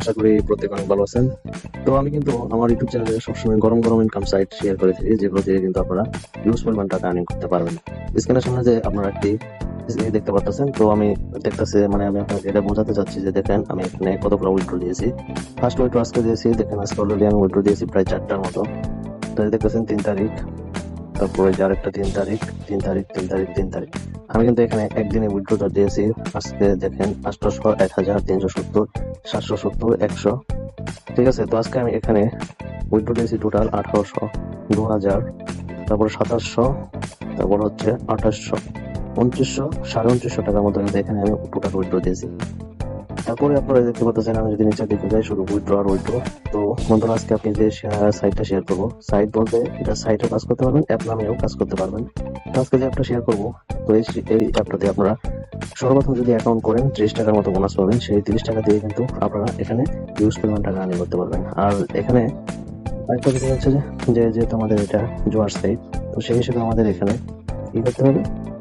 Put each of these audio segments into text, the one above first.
আশা করি প্রত্যেক অনেক ভালো আছেন। তো আমি কিন্তু আমার ইউটিউব চ্যানেলে সবসময় গরম গরম ইনকাম সাইট শেয়ার করে থাকি যেগুলো থেকে কিন্তু আপনারা ইউজ পরিমাণ টাকা আর্নিং করতে পারবেন। স্ক্রিনের সামনে যে আপনারা একটি দেখতে পাচ্ছেন তো আমি দেখতেছে মানে আমি আপনাকে এটা বোঝাতে চাচ্ছি যে দেখেন, আমি এখানে কতগুলো উইথড্র দিয়েছি। ফার্স্ট উইথড্র আজকে দিয়েছি, দেখেন আজকে অলরেডি আমি উইথড্র দিয়েছি প্রায় চারটার মতো। তো দেখতেছেন তিন তারিখ, তারপরে যে আরেকটা তিন তারিখ তিন তারিখ তিন তারিখ তিন তারিখ। আমি কিন্তু এখানে একদিনে উইড্রোটা দিয়েছি। আজকে দেখেন আঠারোশো এক হাজার, তিনশো সত্তর, সাতশো সত্তর, একশো। ঠিক আছে, তো আজকে আমি এখানে উইড্রো দিয়েছি টোটাল আঠারোশো দু হাজার তারপর সাতাশশো, তারপর হচ্ছে আঠাশশো উনত্রিশশো সাড়ে উনত্রিশশো টাকার মতো এখানে আমি টোটাল উইড্রো দিয়েছি। তারপরে আপনারা দেখতে পাচ্ছেন, আমি যদি নিচে দিকে যাই শুরু উইথড্র আর উইথড্র তো বন্ধুরা, আজকে আপনি যে সাইটটা শেয়ার করব সাইট বলতে এটা সাইটে কাজ করতে পারবেন অ্যাপ নামেও কাজ করতে পারবেন। আজকে যে অ্যাপটা শেয়ার করব, তো এই এই অ্যাপটাতে আপনারা সর্বপ্রথম যদি অ্যাকাউন্ট করেন, ত্রিশ টাকার মতো বোনাস পাবেন। সেই তিরিশ টাকা দিয়ে কিন্তু আপনারা এখানে ইউজ পরিমাণ টাকা আর্নিং করতে পারবেন। আর এখানে আরেকটা বিষয় হচ্ছে যে যেহেতু আমাদের এটা জোয়ার সাইট তো সেই হিসেবে আমাদের এখানে কি করতে হবে?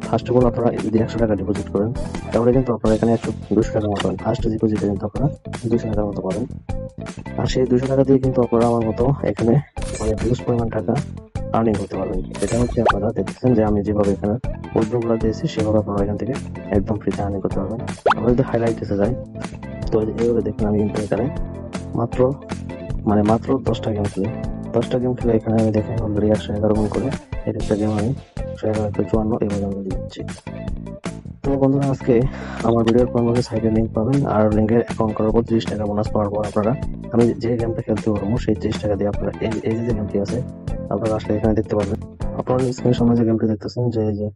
ফার্স্ট অফ অল আপনারা যদি একশো টাকা ডিপোজিট করেন। তাহলে কিন্তু আপনারা এখানে একশো দুশো টাকা মতো ফার্স্ট ডিপোজিটে কিন্তু আপনারা দুশো টাকার মতো পাবেন আর সেই দুশো টাকা দিয়ে কিন্তু আপনারা আমার মতো এখানে মানে হিউজ পরিমাণ টাকা আর্নিং করতে পারবেন। এটা হচ্ছে আপনারা দেখতেছেন যে আমি যেভাবে এখানে উদ্যোগগুলো দিয়েছি, সেভাবে আপনারা এখান থেকে একদম ফ্রিতে আর্নিং করতে পারবেন। আমরা যদি হাইলাইট এসে যাই, তো এইভাবে দেখুন আমি কিন্তু এখানে মাত্র মানে মাত্র দশটা গেম খেলে। দশটা গেম খেলে এখানে আমি দেখে অলরেডি একশো এগারো গুণ করে একটা গেম আমি একশো চুয়ান্ন এইভাবে আমি দিচ্ছি। তো বন্ধুরা, আজকে আমার ভিডিওর পর সাইডে লিঙ্ক পাবেন, আর লিঙ্কের অ্যাকাউন্ট করার পর ত্রিশ টাকা বোনাস পাওয়ার পর আপনারা, আমি যে গেমটা খেলতে পারব, সেই ত্রিশ টাকা দিয়ে আপনারা, এই এই যে গেমটি আছে, আপনারা আসলে এখানে দেখতে পারবেন। আপনারা স্ক্রিনের সামনে যে গেমটি দেখতেছেন, যে, এই যে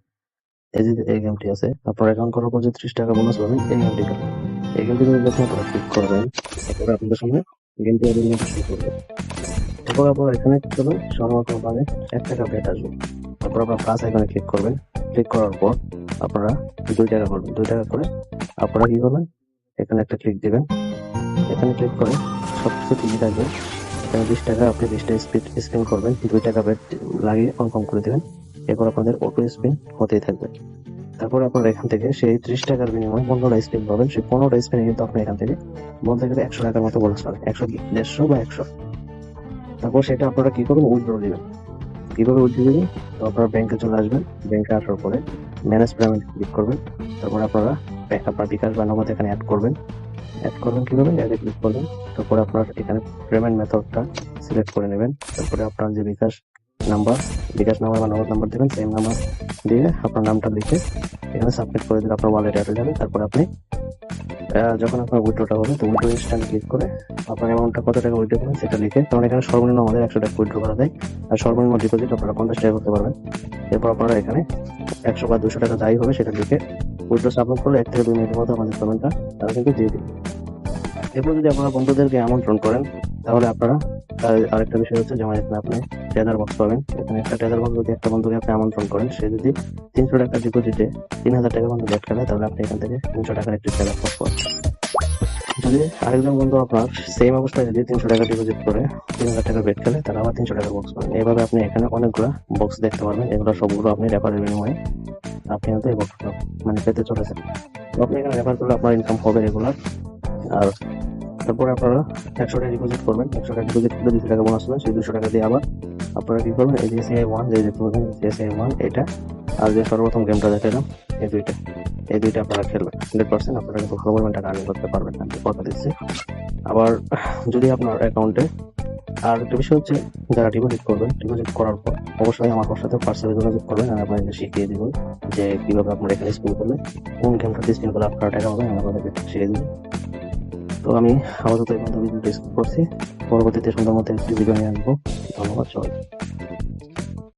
এই যে, এই গেমটি আছে, আপনার অ্যাকাউন্ট করার পর যে ত্রিশ টাকা বোনাস পাবেন, এই গেমটি এই গেমটি যদি আপনারা ক্লিক করবেন তারপরে আপনাদের সামনে গেমটি গেমটি শুরু করবে। তারপর আপনারা এখানে কি করবেন সর্বপ্রথম পাবে এক টাকা বেট আসবে। তারপর আপনার প্লাস আইকনে ক্লিক করবেন। ক্লিক করার পর আপনারা দুই টাকা করবেন। দুই টাকা করে আপনারা কি করবেন? এখানে একটা ক্লিক দিবেন। এখানে ক্লিক করে সবকিছু টিভি থাকবে। এখানে বিশ টাকা, আপনি বিশটা স্পিড স্পিন করবেন। দুই টাকা বেড লাগিয়ে কনফার্ম করে দেবেন। এরপর আপনাদের অটো স্পিন হতেই থাকবে। তারপর আপনারা এখান থেকে সেই ত্রিশ টাকার বিনিময়ে পনেরোটা স্পিন পাবেন। সেই পনেরোটা স্পিনে কিন্তু আপনি এখান থেকে বলতে গেলে একশো টাকার মতো পাবেন। একশো দেড়শো বা একশো? তারপর সেটা আপনারা কি করবেন উইথড্র দিবেন কীভাবে উইথড্র দিবেন তো আপনারা ব্যাংকে চলে আসবেন ব্যাংকে আসার পরে ম্যানেজ পেমেন্ট ক্লিক করবেন, তারপর আপনারা ব্যাংক আপনার বিকাশ বা নগদ এখানে অ্যাড করবেন। অ্যাড করবেন কীভাবে? অ্যাডে ক্লিক করবেন, তারপরে আপনার এখানে পেমেন্ট মেথডটা সিলেক্ট করে নেবেন। তারপরে আপনার যে বিকাশ নাম্বার বিকাশ নাম্বার বা নগদ নাম্বার দেবেন সেম নাম্বার দিয়ে আপনার নামটা লিখে এখানে সাবমিট করে দিলে আপনার ওয়ালেট অ্যাড হয়ে যাবে। তারপরে আপনি যখন আপনার উইড্রোটা হবে, তো উইড্রো ইনস্ট্যান্ট ক্লিক করে আপনার অ্যামাউন্টটা কত টাকা উইড্রো করবেন সেটা লিখে তখন এখানে সর্বনিম্ন আমাদের একশো টাকা উইড্রো করা যায়। আর সর্বনিম্ন ডিপোজিট আপনারা পঞ্চাশ টাকা করতে পারবেন। এরপর আপনারা এখানে একশো বা দুশো টাকা যাই হবে সেটা লিখে উইড্রো সাবমিট করলে এক থেকে দুই মিনিটের মধ্যে আমাদের পেমেন্টটা তারা কিন্তু দিয়ে দিবে। এরপর যদি আপনারা বন্ধুদেরকে আমন্ত্রণ করেন তাহলে আপনারা আরেকটা বিষয় হচ্ছে যেমন এখানে আপনি ট্রেজার বক্স পাবেন। এখানে একটা ট্রেজার বক্স যদি একটা বন্ধুকে আপনি আমন্ত্রণ করেন, সে যদি তিনশো টাকা ডিপোজিটে তিন হাজার টাকা বন্ধু ব্যাট খেলে তাহলে আপনি এখান থেকে তিনশো টাকার একটি ট্রেজার বক্স পাবেন। যদি আরেকজন বন্ধু আপনার সেম অবস্থায় যদি তিনশো টাকা ডিপোজিট করে তিন হাজার টাকা বেট খেলে তাহলে আবার তিনশো টাকার বক্স পাবেন। এইভাবে আপনি এখানে অনেকগুলো বক্স দেখতে পারবেন। এগুলো সবগুলো আপনি রেফারের বিনিময়ে আপনি কিন্তু এই বক্সটা মানে পেতে চলেছেন। আপনি এখানে রেফার করলে আপনার ইনকাম হবে রেগুলার আর তারপরে আপনারা একশো টাকা ডিপোজিট করবেন। একশো টাকা ডিপোজিট করলে দুশো টাকা বোনাস পাবেন সেই দুশো টাকা দিয়ে আবার আপনারা কি করবেন? এই যে ওয়ান যে দেখতে ওয়ান এটা আর যে সর্বপ্রথম গেমটা দেখালাম, এই দুইটা। এই দুইটা আপনারা খেলবেন হান্ড্রেড পার্সেন্ট আপনারা কিন্তু ভালো পরিমাণ টাকা আর্নিং করতে পারবেন আমি কথা দিচ্ছি। আবার যদি আপনার অ্যাকাউন্টে আর একটা বিষয় হচ্ছে, যারা ডিপোজিট করবেন ডিপোজিট করার পর অবশ্যই আমার সাথে পার্সোনালি যোগাযোগ করবেন আমি আপনাকে শিখিয়ে দিব যে কীভাবে আপনার এখানে স্পিন করলে কোন গেমটাতে স্পিন করলে আপনার টাকা হবে আমি আপনাদেরকে শিখিয়ে দিব তো আমি আপাতত এই বন্ধু করছি। পরবর্তীতে সুন্দর মতো ভিডিও নিয়ে আসব। ধন্যবাদ সবাই